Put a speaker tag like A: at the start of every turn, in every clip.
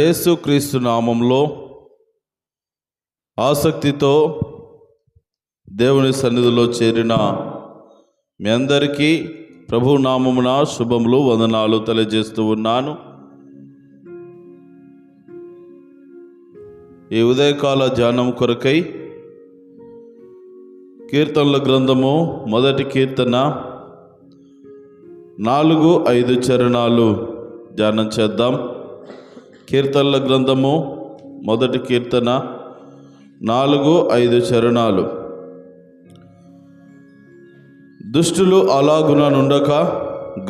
A: యేసుక్రీస్తు నామంలో ఆసక్తితో దేవుని సన్నిధిలో చేరిన మీ అందరికీ ప్రభు నామమున శుభములు వందనాలు తెలియజేస్తూ ఉన్నాను. ఈ ఉదయకాల ధ్యానం కొరకై కీర్తనల గ్రంథము మొదటి కీర్తన నాలుగు ఐదు చరణాలు ధ్యానం చేద్దాం. కీర్తనల గ్రంథము మొదటి కీర్తన నాలుగు ఐదు చరణాలు. దుష్టులు అలాగున నుండక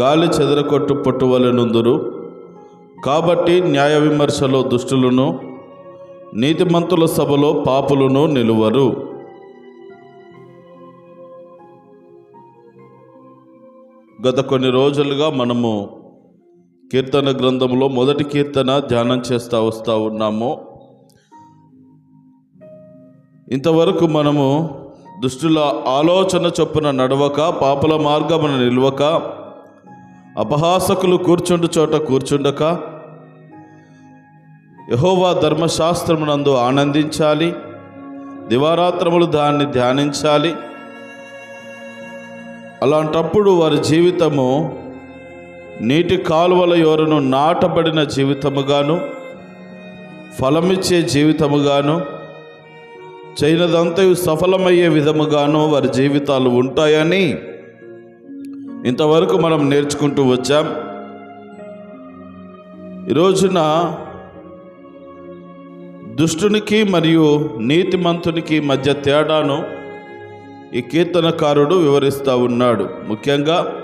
A: గాలి చెదరకొట్టు పట్టువలెనుందురు. కాబట్టి న్యాయ విమర్శలో దుష్టులను నీతిమంతుల సభలో పాపులను నిలువరు. గత కొన్ని రోజులుగా మనము కీర్తన గ్రంథంలో మొదటి కీర్తన ధ్యానం చేస్తూ వస్తూ ఉన్నాము. ఇంతవరకు మనము దుష్టుల ఆలోచన చొప్పున నడవక పాపల మార్గమున నిల్వక అపహాసకులు కూర్చుండు చోట కూర్చుండక యహోవా ధర్మశాస్త్రమునందు ఆనందించాలి దివారాత్రములు దాన్ని ధ్యానించాలి. అలాంటప్పుడు వారి జీవితము నీటి కాలువల యోరను నాటబడిన జీవితముగాను ఫలమిచ్చే జీవితముగాను చేయనదంతయు సఫలమయ్యే విధముగాను వారి జీవితాలు ఉంటాయని ఇంతవరకు మనం నేర్చుకుంటూ వచ్చాం. ఈ రోజున దుష్టునికి మరియు నీతిమంతునికి మధ్య తేడాను ఈ కీర్తనకారుడు వివరిస్తూ ఉన్నాడు. ముఖ్యంగా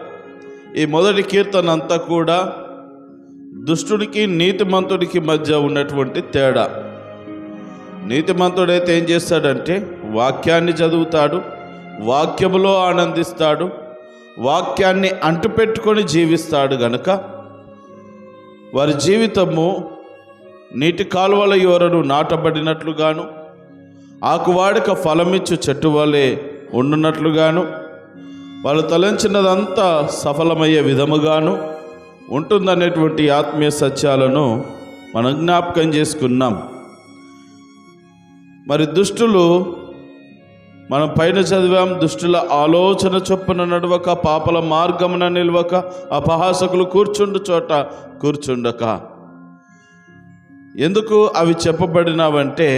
A: ఈ మొదటి కీర్తన అంతా కూడా దుష్టుడికి నీతిమంతుడికి మధ్య ఉన్నటువంటి తేడా. నీతిమంతుడైతే ఏం చేస్తాడంటే వాక్యాన్ని చదువుతాడు వాక్యములో ఆనందిస్తాడు వాక్యాన్ని అంటుపెట్టుకొని జీవిస్తాడు గనుక. వారి జీవితము నీటి కాలువల యోరను నాటబడినట్లుగాను ఆకువాడక ఫలమిచ్చు చెట్టు వలె ఉండునట్లుగాను వాళ్ళు తలంచినదంతా సఫలమయ్యే విధముగాను ఉంటుందనేటువంటి ఆత్మీయ సత్యాలను మనం జ్ఞాపకం చేసుకున్నాం. మరి దుష్టులు మనం పైన చదివాం దుష్టుల ఆలోచన చొప్పున నడవక పాపల మార్గమున నిల్వక అపహాసకులు కూర్చుండు చోట కూర్చుండక. ఎందుకు అవి చెప్పబడినవంటే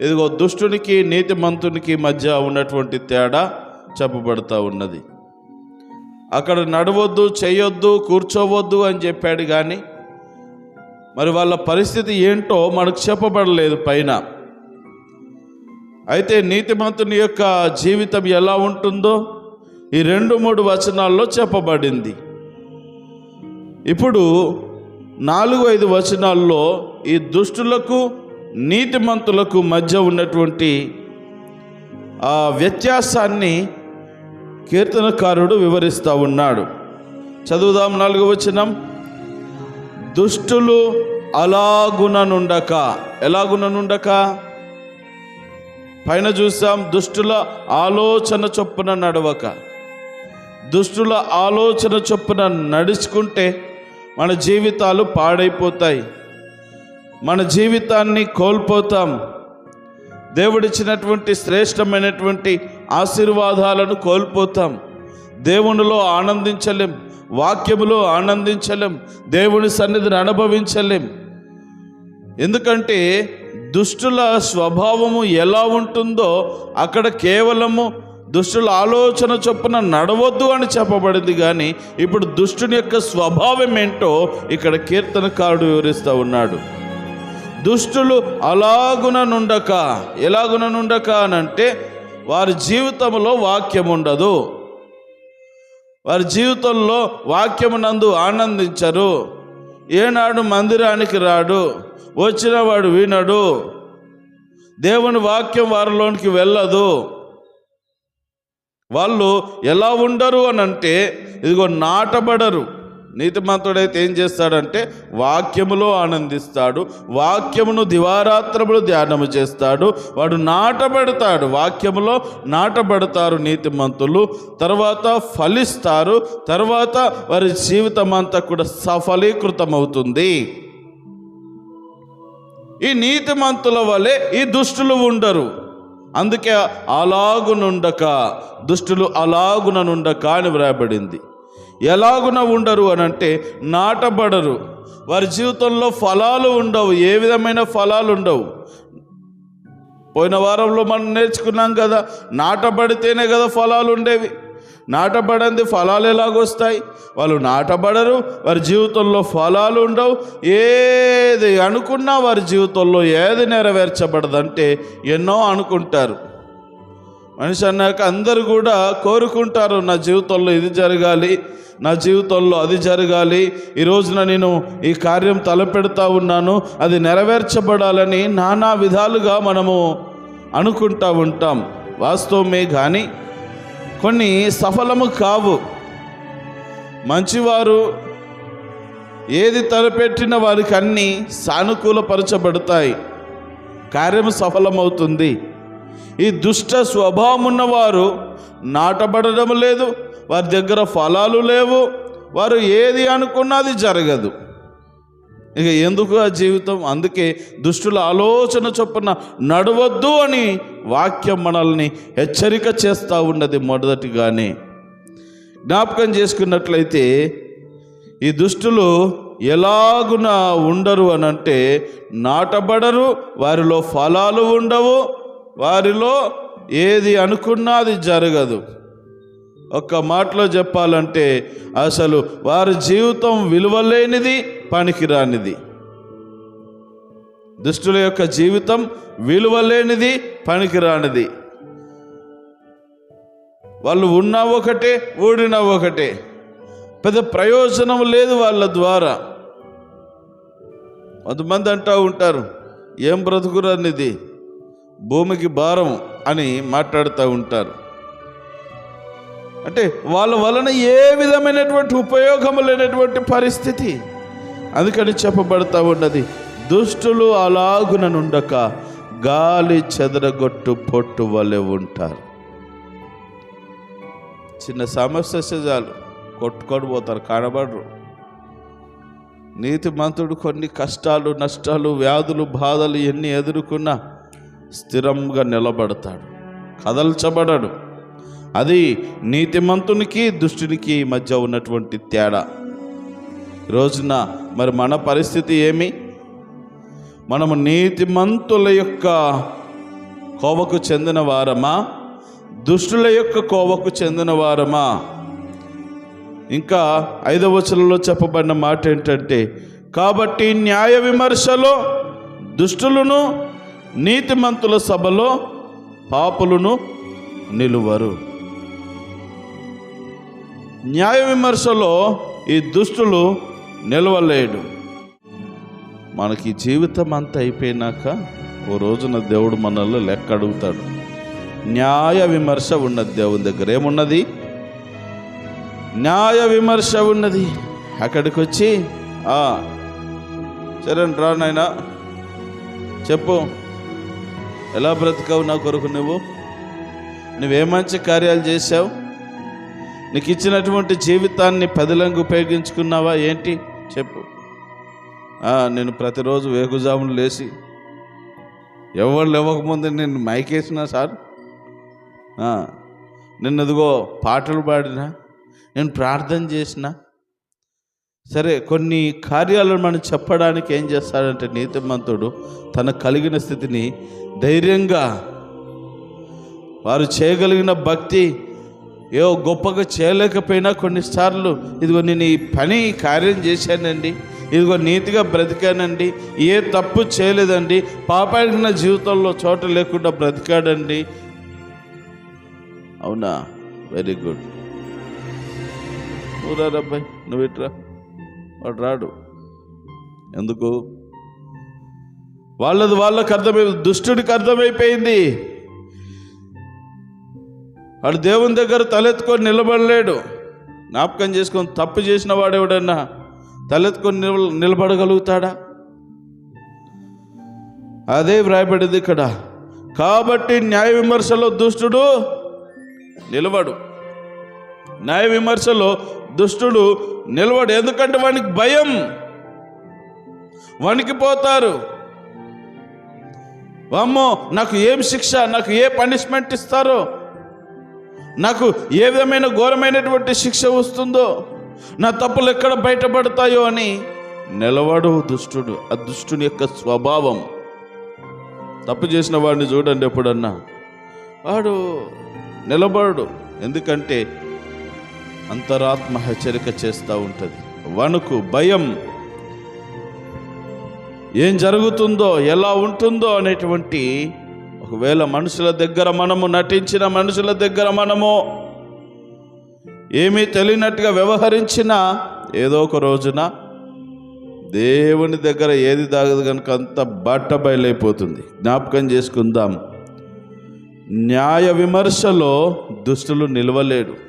A: ఇదిగో దుష్టునికి నీతిమంతునికి మధ్య ఉన్నటువంటి తేడా చెప్పబడతా ఉన్నది. అక్కడ నడవద్దు చేయొద్దు కూర్చోవద్దు అని చెప్పాడు కానీ మరి వాళ్ళ పరిస్థితి ఏంటో మనకు చెప్పబడలేదు పైన. అయితే నీతిమంతుని యొక్క జీవితం ఎలా ఉంటుందో ఈ రెండు మూడు వచనాల్లో చెప్పబడింది. ఇప్పుడు నాలుగు ఐదు వచనాల్లో ఈ దుష్టులకు నీతిమంతులకు మధ్య ఉన్నటువంటి ఆ వ్యత్యాసాన్ని కీర్తనకారుడు వివరిస్తూ ఉన్నాడు. చదువుదాం నాలుగు వచనం. దుష్టులు అలాగుననుండక ఎలాగుననుండక పైన చూసాం దుష్టుల ఆలోచన చొప్పున నడవక. దుష్టుల ఆలోచన చొప్పున నడుచుకుంటే మన జీవితాలు పాడైపోతాయి. మన జీవితాన్ని కోల్పోతాం. దేవుడిచ్చినటువంటి శ్రేష్టమైనటువంటి ఆశీర్వాదాలను కోల్పోతాం. దేవునిలో ఆనందించలేం. వాక్యములో ఆనందించలేం. దేవుని సన్నిధిని అనుభవించలేం. ఎందుకంటే దుష్టుల స్వభావము ఎలా ఉంటుందో అక్కడ కేవలము దుష్టుల ఆలోచన చొప్పున నడవద్దు అని చెప్పబడింది కానీ ఇప్పుడు దుష్టుని యొక్క స్వభావం ఏంటో ఇక్కడ కీర్తనకారుడు వివరిస్తూ ఉన్నాడు. దుష్టులు అలాగున నుండక ఎలాగున నుండక అని అంటే వారి జీవితంలో వాక్యం ఉండదు. వారి జీవితంలో వాక్యమునందు ఆనందించరు. ఏనాడు మందిరానికి రాడు. వచ్చిన వాడు వినడు. దేవుని వాక్యం వారిలోనికి వెళ్ళదు. వాళ్ళు ఎలా ఉండరు అని అంటే ఇదిగో నాటబడరు. నీతిమంతుడైతే ఏం చేస్తాడంటే వాక్యములో ఆనందిస్తాడు వాక్యమును దివారాత్రములు ధ్యానము చేస్తాడు వాడు నాటబడతాడు వాక్యములో నాటబడతారు నీతిమంతులు తర్వాత ఫలిస్తారు తర్వాత వారి జీవితం అంతా కూడా సఫలీకృతమవుతుంది. ఈ నీతిమంతుల వలె ఈ దుష్టులు ఉండరు. అందుకే అలాగునుండక దుష్టులు అలాగుననుండక అని వ్రాయబడింది. ఎలాగున ఉండరు అని అంటే నాటబడరు. వారి జీవితంలో ఫలాలు ఉండవు. ఏ విధమైన ఫలాలు ఉండవు. పోయిన వారంలో మనం నేర్చుకున్నాం కదా నాటబడితేనే కదా ఫలాలు ఉండేవి. నాటబడంది ఫలాలు ఎలాగొస్తాయి? వాళ్ళు నాటబడరు వారి జీవితంలో ఫలాలు ఉండవు. ఏది అనుకున్నా వారి జీవితంలో ఏది నెరవేర్చబడదంటే ఎన్నో అనుకుంటారు. మనిషి అన్నాక అందరూ కూడా కోరుకుంటారు నా జీవితంలో ఇది జరగాలి నా జీవితంలో అది జరగాలి ఈ రోజున నేను ఈ కార్యం తలపెడతా ఉన్నాను అది నెరవేర్చబడాలని నానా విధాలుగా మనము అనుకుంటా ఉంటాం. వాస్తవమే కానీ కొన్ని సఫలము కావు. మంచివారు ఏది తలపెట్టిన వారికి అన్నీ సానుకూలపరచబడతాయి. కార్యము సఫలమవుతుంది. ఈ దుష్ట స్వభావం ఉన్నవారు నాటబడడం లేదు వారి దగ్గర ఫలాలు లేవు వారు ఏది అనుకున్నది అది జరగదు. ఇక ఎందుకు ఆ జీవితం? అందుకే దుష్టుల ఆలోచన చొప్పున నడవద్దు అని వాక్యం మనల్ని హెచ్చరిక చేస్తూ ఉన్నది మొదటిగానే. జ్ఞాపకం చేసుకున్నట్లయితే ఈ దుష్టులు ఎలాగున ఉండరు అని అంటే నాటబడరు వారిలో ఫలాలు ఉండవు వారిలో ఏది అనుకున్నా అది జరగదు. ఒక్క మాటలో చెప్పాలంటే అసలు వారి జీవితం విలువలేనిది పనికిరానిది. దుష్టుల యొక్క జీవితం విలువలేనిది పనికిరానిది. వాళ్ళు ఉన్నా ఒకటే ఊడినా ఒకటే. పెద్ద ప్రయోజనం లేదు వాళ్ళ ద్వారా. కొంతమంది అంటూ ఉంటారు ఏం బ్రతుకురనిది భూమికి భారం అని మాట్లాడుతూ ఉంటారు. అంటే వాళ్ళ వలన ఏ విధమైనటువంటి ఉపయోగం లేనటువంటి పరిస్థితి. అందుకని చెప్పబడతా ఉన్నది దుష్టులు అలాగుననుండక గాలి చెదరగొట్టు పొట్టు వలె ఉంటారు. చిన్న సమస్య సజాలు చాలు కొట్టుకొని పోతారు కనబడరు. నీతిమంతుడు కొన్ని కష్టాలు నష్టాలు వ్యాధులు బాధలు ఎన్ని ఎదుర్కొన్నా స్థిరంగా నిలబడతాడు కదల్చబడడు. అది నీతిమంతునికి దుష్టునికి మధ్య ఉన్నటువంటి తేడా. రోజున మరి మన పరిస్థితి ఏమి? మనము నీతిమంతుల యొక్క కోవకు చెందిన వారమా? దుష్టుల యొక్క కోవకు చెందిన వారమా? ఇంకా ఐదవ వచనంలో చెప్పబడిన మాట ఏంటంటే కాబట్టి న్యాయ విమర్శలో దుష్టులను నీతిమంతుల సభలో పాపులను నిలువరు. న్యాయ విమర్శలో ఈ దుష్టులు నిలవలేడు. మనకి జీవితం అంతా అయిపోయినాక ఓ రోజున దేవుడు మనల్ని లెక్క అడుగుతాడు. న్యాయ విమర్శ ఉన్నది దేవుని దగ్గర. ఏమున్నది? న్యాయ విమర్శ ఉన్నది. అక్కడికి వచ్చి సరే రా నాయనా. చెప్పు. ఎలా బ్రతికావు నా కొరకు నువ్వు? నువ్వే మంచి కార్యాలు చేశావు? నీకు ఇచ్చినటువంటి జీవితాన్ని పదిలంగా ఉపయోగించుకున్నావా? ఏంటి? చెప్పు. నేను ప్రతిరోజు వేగుజాములు లేచి ఎవరు లేవకముందు నేను మైకేసినా సార్? నిన్నదిగో పాటలు పాడినా నేను ప్రార్థన చేసినా సరే కొన్ని కార్యాలను మనం చెప్పడానికి ఏం చేస్తాడంటే నీతిమంతుడు తన కలిగిన స్థితిని ధైర్యంగా వారు చేయగలిగిన భక్తి ఏవో గొప్పగా చేయలేకపోయినా కొన్నిసార్లు ఇదిగో నేను ఈ పని కార్యం చేశానండి ఇదిగో నీతిగా బ్రతికానండి ఏ తప్పు చేయలేదండి పాపానికి నా జీవితంలో చోట లేకుండా బ్రతికాడండి. అవునా? వెరీ గుడ్ నువ్వు రా. అబ్బాయి నువ్వు ఇట్రా వాడు రాడు. ఎందుకు? వాళ్ళది వాళ్ళకి అర్థమై దుష్టుడికి అర్థమైపోయింది. వాడు దేవుని దగ్గర తలెత్తుకొని నిలబడలేడు. జ్ఞాపకం చేసుకొని తప్పు చేసిన వాడెవడన్నా తలెత్తుకొని నిలబ నిలబడగలుగుతాడా? అదే వ్రాయబడింది ఇక్కడ. కాబట్టి న్యాయ విమర్శలో దుష్టుడు నిలబడు. న్యాయ విమర్శలో దుష్టుడు నిలబడు. ఎందుకంటే వానికి భయం. వణికిపోతారు అమ్మో నాకు ఏం శిక్ష? నాకు ఏ పనిష్మెంట్ ఇస్తారో? నాకు ఏ విధమైన ఘోరమైనటువంటి శిక్ష వస్తుందో? నా తప్పులు ఎక్కడ బయటపడతాయో అని నిలవడు దుష్టుడు. ఆ దుష్టుని యొక్క స్వభావం. తప్పు చేసిన వాడిని చూడండి ఎప్పుడన్నా. వాడు నిలబడు. ఎందుకంటే అంతరాత్మ హెచ్చరిక చేస్తూ ఉంటుంది. వణుకు భయం. ఏం జరుగుతుందో ఎలా ఉంటుందో అనేటువంటి ఒకవేళ మనుషుల దగ్గర మనము నటించిన మనుషుల దగ్గర మనము ఏమీ తెలియనట్టుగా వ్యవహరించినా ఏదో ఒక రోజున దేవుని దగ్గర ఏది తాగదు కనుక అంత బట్ట బయలైపోతుంది. జ్ఞాపకం చేసుకుందాం. న్యాయ విమర్శలో దుష్టులు నిలవలేడు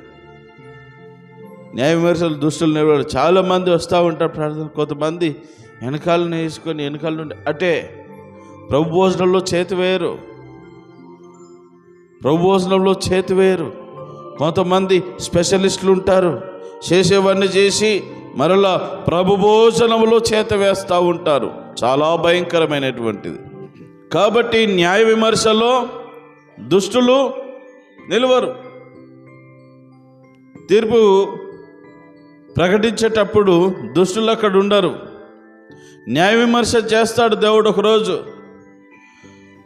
A: న్యాయ విమర్శలు దుస్తులు నిలవలేడు చాలామంది వస్తూ ఉంటారు ప్రార్థన కొంతమంది వెనకాలను వేసుకొని వెనకాల నుండి అటే. ప్రభు భోజనంలో చేతి వేయరు ప్రభు భోజనంలో చేతి వేయరు కొంతమంది స్పెషలిస్టులు ఉంటారు. చేసేవన్నీ చేసి మరలా ప్రభు భోజనంలో చేత వేస్తూ ఉంటారు. చాలా భయంకరమైనటువంటిది. కాబట్టి న్యాయ విమర్శలో దుష్టులు నిలువరు. తీర్పు ప్రకటించేటప్పుడు దుష్టులు అక్కడ ఉండరు. న్యాయ విమర్శ చేస్తాడు దేవుడు ఒకరోజు.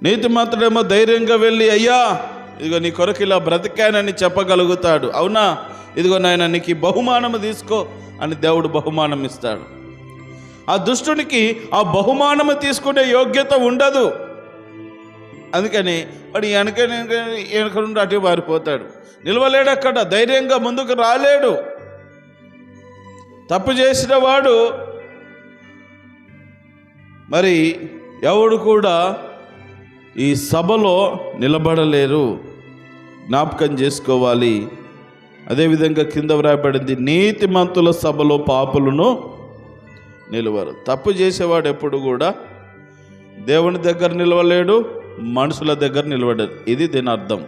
A: నీతి మాత్రమేమో ధైర్యంగా వెళ్ళి అయ్యా ఇదిగో నీ కొరకు ఇలా బ్రతికానని చెప్పగలుగుతాడు. అవునా? ఇదిగో నాయన నీకు బహుమానము తీసుకో అని దేవుడు బహుమానం ఇస్తాడు. ఆ దుష్టునికి ఆ బహుమానము తీసుకునే యోగ్యత ఉండదు. అందుకని వాడు వెనక వెనక నుండి అటు పారిపోతాడు నిలవలేడు అక్కడ ధైర్యంగా ముందుకు రాలేడు. తప్పు చేసిన వాడు మరి ఎవడు కూడా ఈ సభలో నిలబడలేరు. జ్ఞాపకం చేసుకోవాలి. అదేవిధంగా కింద వ్రాయబడింది నీతిమంతుల సభలో పాపులను నిలవరు. తప్పు చేసేవాడు ఎప్పుడు కూడా దేవుని దగ్గర నిలవలేడు మనుషుల దగ్గర నిలబడరు ఇది దీని అర్థం.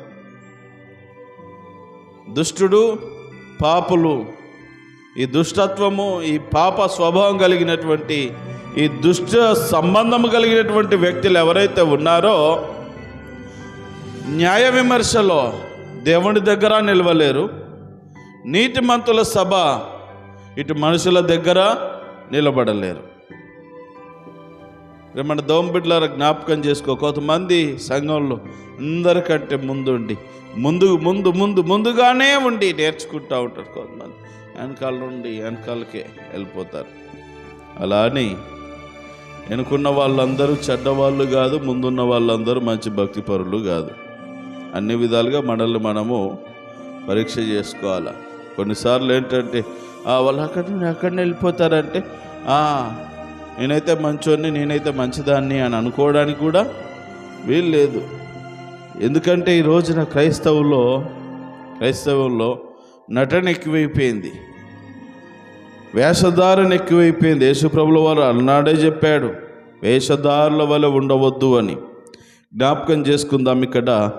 A: దుష్టుడు పాపులు ఈ దుష్టత్వము ఈ పాప స్వభావం కలిగినటువంటి ఈ దుష్ట సంబంధం కలిగినటువంటి వ్యక్తులు ఎవరైతే ఉన్నారో న్యాయ విమర్శలో దేవుని దగ్గర నిలవలేరు. నీతిమంతుల సభ ఇటు మనుషుల దగ్గర నిలబడలేరు. మన దోంబిడ్లార జ్ఞాపకం చేసుకో. కొంతమంది సంఘంలో అందరికంటే ముందుండి ముందు ముందు ముందు ముందుగానే ఉండి నేర్చుకుంటూ ఉంటారు కొంతమంది. వెనకాల నుండి వెనకాలకే వెళ్ళిపోతారు. అలా అని వెనుకున్న వాళ్ళందరూ చెడ్డవాళ్ళు కాదు ముందున్న వాళ్ళందరూ మంచి భక్తి పరులు కాదు. అన్ని విధాలుగా మనల్ని మనము పరీక్ష చేసుకోవాలి. కొన్నిసార్లు ఏంటంటే "ఆ, వాళ్ళు అక్కడ నుండి అక్కడనే వెళ్ళిపోతారంటే నేనైతే మంచోని నేనైతే మంచిదాన్ని అని అనుకోవడానికి కూడా వీలు లేదు ఎందుకంటే ఈ రోజున క్రైస్తవుల్లో క్రైస్తవుల్లో నటన ఎక్కువైపోయింది. వేషధారణ ఎక్కువైపోయింది. యేసుప్రభుల వారు అన్నాడే చెప్పాడు వేషధారుల వల్ల ఉండవద్దు అని. జ్ఞాపకం చేసుకుందాం ఇక్కడ.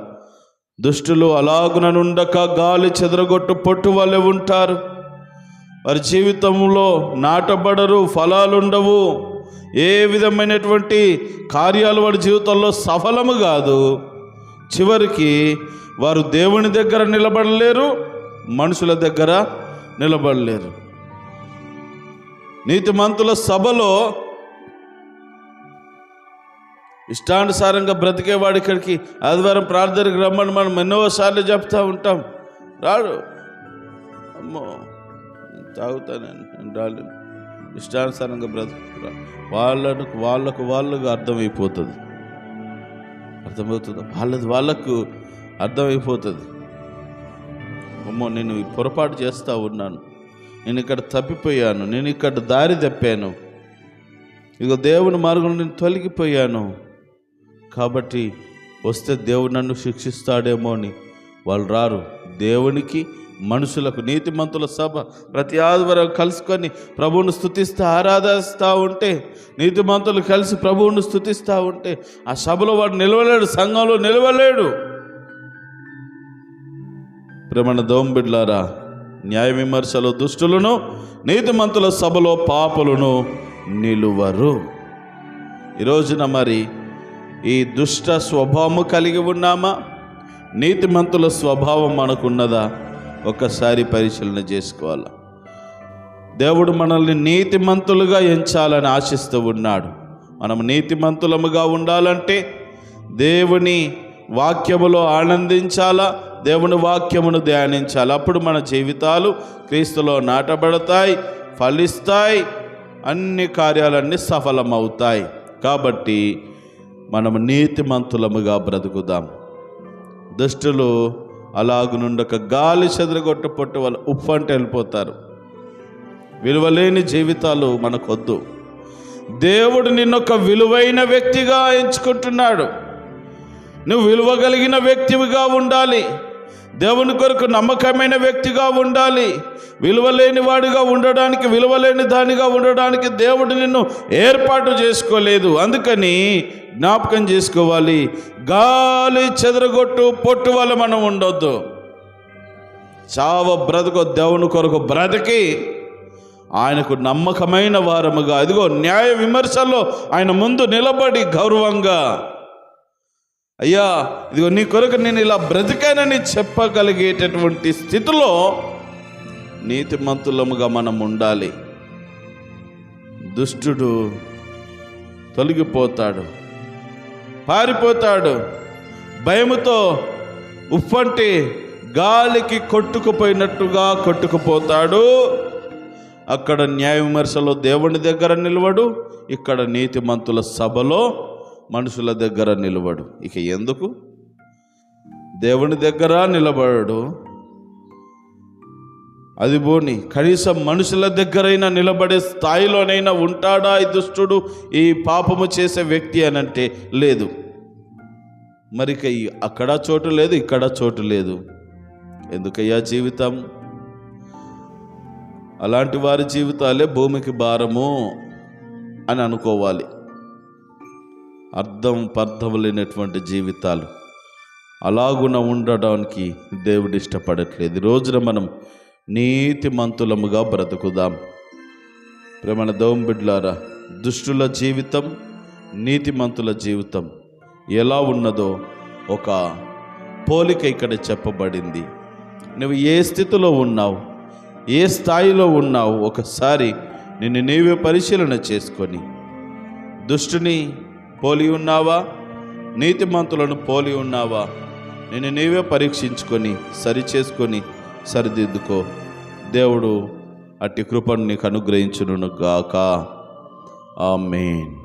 A: దుష్టులు అలాగుననుండక గాలి చెదరగొట్టు పొట్టు వలె ఉంటారు. వారి జీవితంలో నాటబడరు ఫలాలుండవు. ఏ విధమైనటువంటి కార్యాలు వారి జీవితంలో సఫలము కాదు. చివరికి వారు దేవుని దగ్గర నిలబడలేరు మనుషుల దగ్గర నిలబడలేరు. నీతిమంతుల సభలో ఇష్టానుసారంగా బ్రతికేవాడు ఇక్కడికి. ఆదివారం ప్రార్థనకు రమ్మని మనం ఎన్నోసార్లు చెప్తూ ఉంటాం. రాడు. అమ్మో తాగుతానని తాగుతాను రాలేను ఇష్టానుసారంగా బ్రతుకు వాళ్ళకు వాళ్ళకు వాళ్ళకు అర్థమైపోతుంది. అర్థమవుతుంది? వాళ్ళది వాళ్ళకు అర్థమైపోతుంది. అమ్మో నేను ఈ పొరపాటు చేస్తూ ఉన్నాను. నేను ఇక్కడ తప్పిపోయాను. నేను ఇక్కడ దారి తప్పాను. ఇక దేవుని మార్గంలో నేను తొలగిపోయాను. కాబట్టి వస్తే దేవుడు నన్ను శిక్షిస్తాడేమో అని వాళ్ళు రారు. దేవునికి మనుషులకు నీతిమంతుల సభ ప్రతి ఆదివారం కలుసుకొని ప్రభువును స్థుతిస్తూ ఆరాధిస్తూ ఉంటే నీతిమంతులు కలిసి ప్రభువును స్థుతిస్తూ ఉంటే ఆ సభలో వాడు నిలవలేడు సంఘంలో నిలవలేడు. ప్రేమణ దోంబిడ్లారా న్యాయ విమర్శలు దుష్టులను నీతిమంతుల సభలో పాపులను నిలువరు. ఈ రోజున మరి ఈ దుష్ట స్వభావము కలిగి ఉన్నామా? నీతిమంతుల స్వభావం మనకున్నదా? ఒక్కసారి పరిశీలన చేసుకోవాలి. దేవుడు మనల్ని నీతిమంతులుగా ఎంచాలని ఆశిస్తూ ఉన్నాడు. మనం నీతిమంతులముగా ఉండాలంటే దేవుని వాక్యములో ఆనందించాలా? దేవుని వాక్యమును ధ్యానించాలి. అప్పుడు మన జీవితాలు క్రీస్తులో నాటబడతాయి ఫలిస్తాయి అన్ని కార్యాలన్నీ సఫలమవుతాయి. కాబట్టి మనం నీతిమంతులముగా బ్రతుకుదాం. దుష్టులు అలాగునుండక గాలి చెదరగొట్ట పొట్టు వాళ్ళు ఉప్పు అంటే వెళ్ళిపోతారు. విలువలేని జీవితాలు మనకొద్దు. దేవుడు నిన్నొక విలువైన వ్యక్తిగా ఎంచుకుంటున్నాడు. నువ్వు విలువ కలిగిన వ్యక్తివిగా ఉండాలి. దేవుని కొరకు నమ్మకమైన వ్యక్తిగా ఉండాలి. విలువలేని వాడిగా ఉండడానికి విలువలేని దానిగా ఉండడానికి దేవుడు నిన్ను ఏర్పాటు చేసుకోలేదు. అందుకని జ్ఞాపకం చేసుకోవాలి. గాలి చెదరగొట్టు పొట్టు వల్ల మనం ఉండొద్దు. చావ బ్రతుకు దేవుని కొరకు బ్రతికి ఆయనకు నమ్మకమైన వారముగా అదిగో న్యాయ విమర్శల్లో ఆయన ముందు నిలబడి గౌరవంగా అయ్యా ఇదిగో నీ కొరకు నేను ఇలా బ్రతికానని చెప్పగలిగేటటువంటి స్థితిలో నీతిమంతులముగా మనం ఉండాలి. దుష్టుడు తొలగిపోతాడు పారిపోతాడు భయముతో ఉప్పంటి గాలికి కొట్టుకుపోయినట్టుగా కొట్టుకుపోతాడు. అక్కడ న్యాయ విమర్శలో దేవుని దగ్గర నిలవడు ఇక్కడ నీతిమంతుల సభలో మనుషుల దగ్గర నిలబడు. ఇక ఎందుకు? దేవుని దగ్గర నిలబడడు అది పోని కనీసం మనుషుల దగ్గరైనా నిలబడే స్థాయిలోనైనా ఉంటాడా ఈ దుష్టుడు ఈ పాపము చేసే వ్యక్తి అని అంటే లేదు. మరి ఈ అక్కడ చోటు లేదు ఇక్కడ చోటు లేదు. ఎందుకయ్యా జీవితం? అలాంటి వారి జీవితాలే భూమికి భారము అని అనుకోవాలి. అర్థం పర్థం లేనటువంటి జీవితాలు. అలాగున ఉండడానికి దేవుడు ఇష్టపడట్లేదు. ఈ రోజున మనం నీతి మంతులముగా బ్రతుకుదాం. ప్రేమణ దోంబిడ్లారా దుష్టుల జీవితం నీతిమంతుల జీవితం ఎలా ఉన్నదో ఒక పోలిక ఇక్కడ చెప్పబడింది. నువ్వు ఏ స్థితిలో ఉన్నావు ఏ స్థాయిలో ఉన్నావు ఒకసారి నిన్ను నీవే పరిశీలన చేసుకొని దుష్టుని పోలి ఉన్నావా? నీతిమంతులను పోలి ఉన్నావా? నేను నీవే పరీక్షించుకొని సరి చేసుకొని సరిదిద్దుకో. దేవుడు అట్టి కృపను నీకు అనుగ్రహించును గాక ఆమెన్.